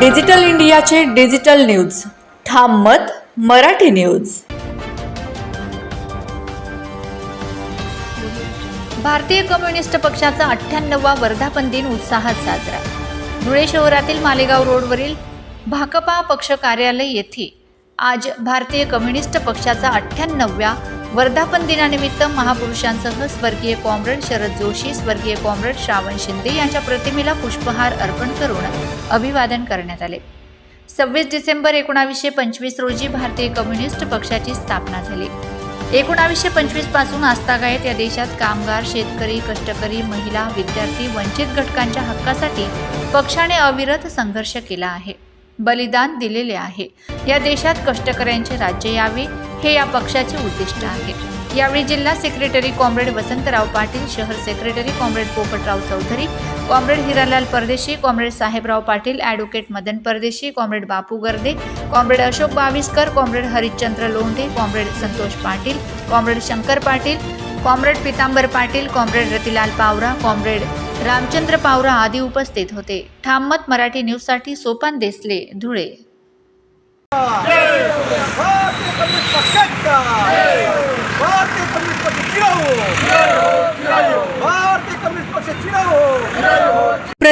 Digital इंडियाचे digital news. ठाम मत मराठी न्यूज. भारतीय कम्युनिस्ट पक्षाचा अठ्ठ्याण्णववा वर्धापन दिन उत्साहात साजरा. धुळे शहरातील मालेगाव रोडवरील भाकपा पक्ष कार्यालय येथे आज भारतीय कम्युनिस्ट पक्षाचा अठ्ठ्याण्णव्या वर्धापन दिनानिमित्त महापुरुषांसह स्वर्गीय कॉम्रेड शरद जोशी स्वर्गीय कॉम्रेड श्रावण शिंदे यांच्या प्रतिमेला पुष्पहार अर्पण करून अभिवादन करण्यात आले. सव्वीस डिसेंबर एकोणावीसशे पंचवीस रोजी भारतीय कम्युनिस्ट पक्षाची स्थापना झाली. एकोणावीसशे पंचवीसपासून आस्थागायत या देशात कामगार शेतकरी कष्टकरी महिला विद्यार्थी वंचित घटकांच्या हक्कासाठी पक्षाने अविरत संघर्ष केला आहे. बलिदान दिलेले आहे. या देशात कष्टकऱ्यांचे राज्य यावे हे या पक्षाचे उद्दिष्ट आहे. यावेळी जिल्हा सेक्रेटरी कॉम्रेड वसंतराव पाटील शहर secretary comrade Poptrao Chaudhari comrade Hiralal Pardeshi comrade Sahebrao Patil advocate Madan Pardeshi comrade Bapu Garde comrade Ashok Baviskar comrade Harishchandra Londhe comrade Santosh Patil comrade Shankar Patil comrade Pitambar Patil comrade Ratilal Pawara comrade Ramchandra Pawara आदी उपस्थित होते. ठाममत मराठी न्यूजसाठी सोपान देसले धुळे. भारतीय communist पक्षाचा! भारतीय communist पक्ष चिरावो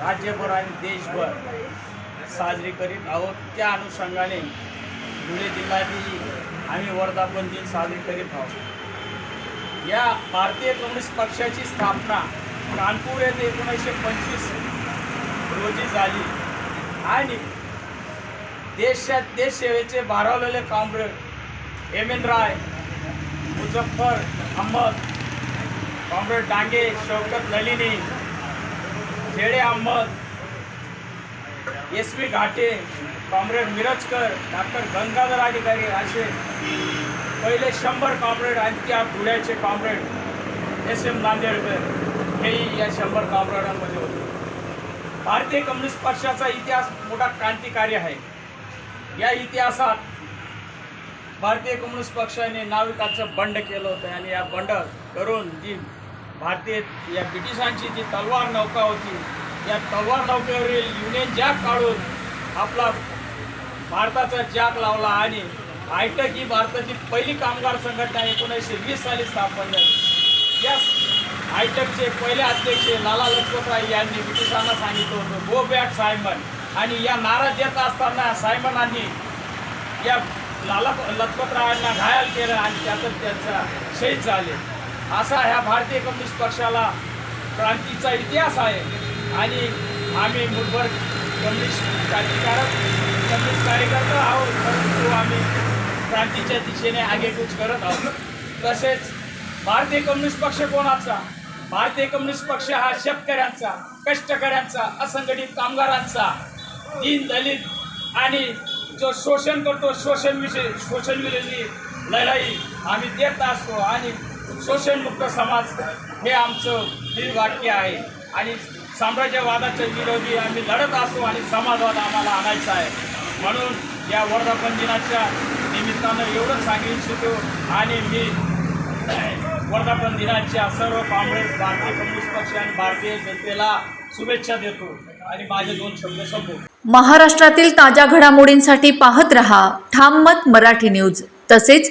राज्यभर आणि देशभर साजरी करीत आहोत. त्या अनुषंगाने धुळे जिल्ह्यातही आम्ही वर्धापन दिन साजरी करीत आहोत. या भारतीय कम्युनिस्ट पक्षाची स्थापना कानपूर येथे एकोणीसशे पंचवीस रोजी झाली. आणि देशात देशसेवेचे भारावलेले comrade M N Roy Muzaffar Ahmad comrade Dange Shaukat Nalini Khede Ahmad S V Ghate comrade Mirajkar doctor Gangadhar Adhikari असे पहिले शंभर कॉम्रेड आणि त्या धुळ्याचे कॉम्रेड एस एम नांदेडकर हेही या शंभर कॉम्रेडांमध्ये होते. भारतीय कम्युनिस्ट पक्षाचा इतिहास मोठा क्रांतिकारी आहे. या इतिहासात भारतीय कम्युनिस्ट पक्षाने नाविकाचं बंड केलं होतं आणि या बंड करून जी भारतीय या ब्रिटिशांची जी तलवार नौका होती या तलवार नौकेवरील युनियन जॅक काढून आपला भारताचा जॅक लावला आणि आयटक ही भारताची पहिली कामगार संघटना एकोणीसशे वीस साली स्थापन झाली. या आयटकचे पहिले अध्यक्ष लाला लजपतराय यांनी ब्रिटिशांना सांगितलं होतं गो बॅक सायमन आणि या नारा देत असताना सायमनांनी या लाला लजपतरायांना घायल केलं आणि त्यातच त्यांचा शहीद झाले. असा ह्या भारतीय कम्युनिस्ट पक्षाला क्रांतीचा इतिहास आहे. आणि आम्ही मुठभर कम्युनिस्ट क्रांतिकारक कम्युनिस्ट कार्यकर्ता आहोत परंतु आम्ही क्रांतीच्या दिशेने आगेकूच करत आहोत. तसेच भारतीय कम्युनिस्ट पक्ष कोणाचा? भारतीय कम्युनिस्ट पक्ष हा शेतकऱ्यांचा कष्टकऱ्यांचा असंघटित कामगारांचा दीन दलित आणि जो शोषण करतो शोषण विषय शोषण विरोधी लढाई आम्ही देत असतो. आणि शोषणमुक्त समाज हे आमचं दीड वाक्य आहे. आणि साम्राज्यवादाच्या विरोधी आम्ही लढत असू आणि समाजवाद आम्हाला आणायचा आहे. म्हणून या वर्धापन दिनाच्या निमित्तानं एवढं सांगू इच्छितो आणि मी वर्धापन दिनाच्या सर्व काँग्रेस भारतीय कम्युनिस्ट पक्ष आणि भारतीय जनतेला शुभेच्छा देतो आणि माझे दोन शब्द संपवतो. महाराष्ट्रातील ताज्या घडामोडींसाठी पाहत रहा. ठाम मत मराठी न्यूज. तसेच